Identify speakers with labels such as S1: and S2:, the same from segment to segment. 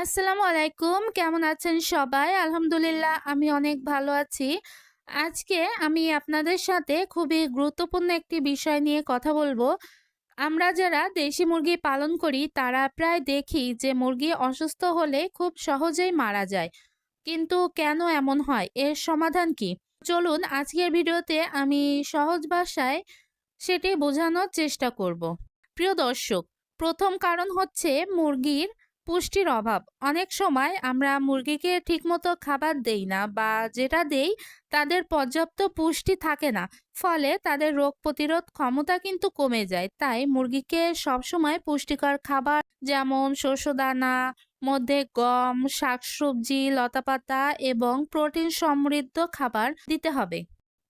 S1: আসসালামু আলাইকুম। কেমন আছেন সবাই? আলহামদুলিল্লাহ, আমি অনেক ভালো আছি। আজকে আমি আপনাদের সাথে খুবই গুরুত্বপূর্ণ একটি বিষয় নিয়ে কথা বলব। আমরা যারা দেশি মুরগি পালন করি, তারা প্রায় দেখি যে মুরগি অসুস্থ হলে খুব সহজেই মারা যায়। কিন্তু কেন এমন হয়? এর সমাধান কি? চলুন আজকের ভিডিওতে আমি সহজ ভাষায় সেটি বোঝানোর চেষ্টা করব। প্রিয় দর্শক, প্রথম কারণ হচ্ছে মুরগির পুষ্টির অভাব। অনেক সময় আমরা মুরগিকে ঠিকমতো খাবার দেই না বা যেটা দেই তাদের পর্যাপ্ত পুষ্টি থাকে না। ফলে তাদের রোগ প্রতিরোধ ক্ষমতা কিন্তু কমে যায়। তাই মুরগিকে সবসময় পুষ্টিকর খাবার যেমন শস্য দানা মধ্যে গম, শাকসবজি, লতাপাতা এবং প্রোটিন সমৃদ্ধ খাবার দিতে হবে।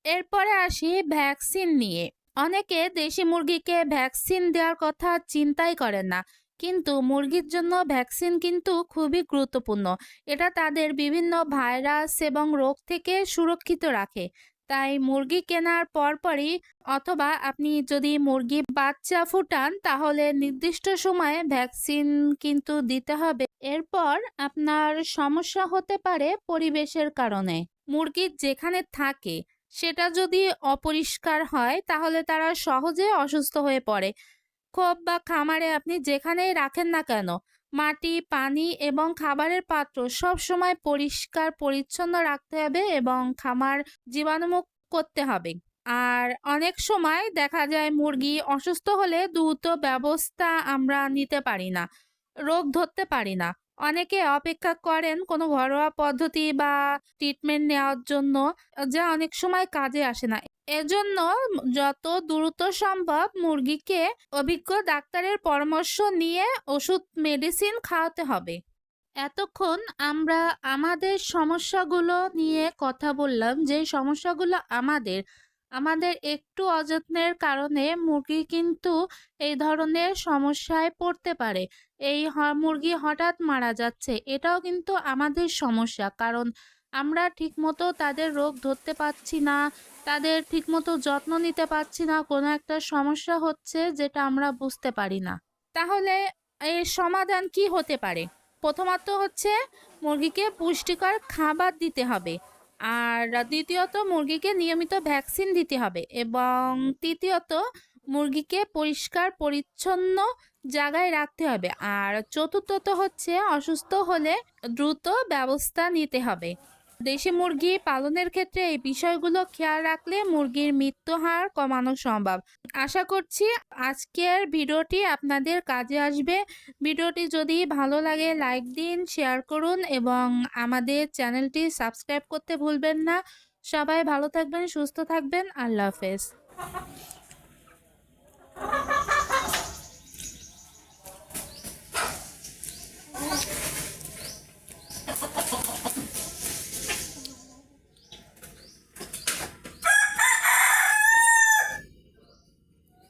S1: এরপরে আসি ভ্যাকসিন নিয়ে। অনেকে দেশি মুরগিকে ভ্যাকসিন দেওয়ার কথা চিন্তাই করেন না। কিন্তু মুরগির জন্য ভ্যাকসিন কিন্তু খুবই গুরুত্বপূর্ণ। এটা তাদের বিভিন্ন ভাইরাস এবং রোগ থেকে সুরক্ষিত রাখে। তাই মুরগি কেনার পরপরই অথবা আপনি যদি মুরগি বাচ্চা ফুটান, তাহলে নির্দিষ্ট সময়ে ভ্যাকসিন কিন্তু দিতে হবে। এরপর আপনার সমস্যা হতে পারে পরিবেশের কারণে। মুরগি যেখানে থাকে, সেটা যদি অপরিষ্কার হয়, তাহলে তারা সহজে অসুস্থ হয়ে পড়ে। খোপ বা খামারে আপনি যেখানেই রাখেন না কেন, মাটি, পানি এবং খাবারের পাত্র সব সময় পরিষ্কার, পরিচ্ছন্ন রাখতে হবে এবং খামার জীবাণুমুক্ত করতে হবে। আর অনেক সময় দেখা যায় মুরগি অসুস্থ হলে দ্রুত ব্যবস্থা আমরা নিতে পারি না, রোগ ধরতে পারি না। অনেকে অপেক্ষা করেন কোনো ঘরোয়া পদ্ধতি বা ট্রিটমেন্ট নেওয়ার জন্য যা অনেক সময় কাজে আসে না। এজন্য যত দ্রুত সম্ভব মুরগিকে অভিজ্ঞ ডাক্তারের পরামর্শ নিয়ে ওষুধ মেডিসিন খাওয়াতে হবে। এতক্ষণ আমরা আমাদের সমস্যাগুলো নিয়ে কথা বললাম, যে সমস্যাগুলো আমাদের আমাদের একটু অযত্নের কারণে মুরগি কিন্তু এই ধরনের সমস্যায় পড়তে পারে। এই মুরগি হঠাৎ মারা যাচ্ছে, এটাও কিন্তু আমাদের সমস্যা। কারণ আমরা ঠিকমতো তাদের রোগ ধরতে পারছি না, তাদের ঠিকমতো যত্ন নিতে পারছি না, কোনো একটা সমস্যা হচ্ছে যেটা আমরা বুঝতে পারি না। তাহলে এর সমাধান কি হতে পারে? প্রথমত হচ্ছে মুরগিকে পুষ্টিকর খাবার দিতে হবে আর দ্বিতীয়ত মুরগিকে নিয়মিত ভ্যাকসিন দিতে হবে এবং তৃতীয়ত মুরগিকে পরিষ্কার, পরিচ্ছন্ন জায়গায় রাখতে হবে। আর চতুর্থত হচ্ছে অসুস্থ হলে দ্রুত ব্যবস্থা নিতে হবে। দেশি মুরগি পালনের ক্ষেত্রে এই বিষয়গুলো খেয়াল রাখলে মুরগির মৃত্যু হার কমানো সম্ভব। আশা করছি আজকের ভিডিওটি আপনাদের কাজে আসবে। ভিডিওটি যদি ভালো লাগে, লাইক দিন, শেয়ার করুন এবং আমাদের চ্যানেলটি সাবস্ক্রাইব করতে ভুলবেন না। সবাই ভালো থাকবেন, সুস্থ থাকবেন। আল্লাহ হাফেজ।